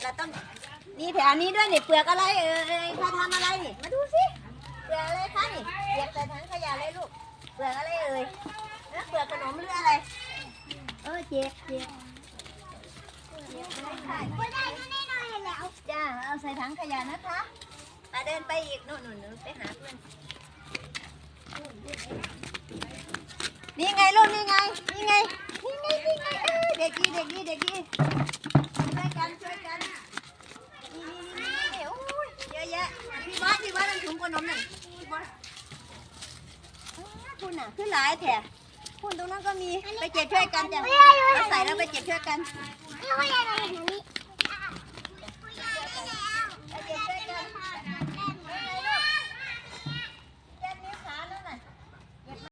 อันนี้ด้วยนี่เปลือกอะไรเอ่ยพาทำอะไรนี่มาดูสิเปลือกอะไรคะนี่เก็บใส่ถังขยะเลยลูกเปลือกอะไรเอ่ยเอ้อเปลือกขนมหรืออะไรเออเจ็บเจ็บเจ็บไม่ได้ก็ได้ก็ได้หน่อยแล้วจ้าเอาใส่ถังขยะนะคะมาเดินไปอีกโน่นนู่นนู่นไปหาเพื่อนนี่ไงลูกนี่ไงนี่ไงนี่ไงนี่ไงเอ้ยเด็กดีเด็กดีเด็กดีช่วยกันช่วยกัน นี่นี่นี่นี่โอ้ยเยอะแยะพี่บอสพี่บอสมั นถุงขนมหนึ่งพี่บอสอ้าวคุณน่ะขึ้นหลายแถะคุณตรงนั้นก็มีไปเก็บช่วยกันจ้ะเอาใส่แล้วไปเก็บช่วยกันนี่ก็ยังหน่อยอย่างนี้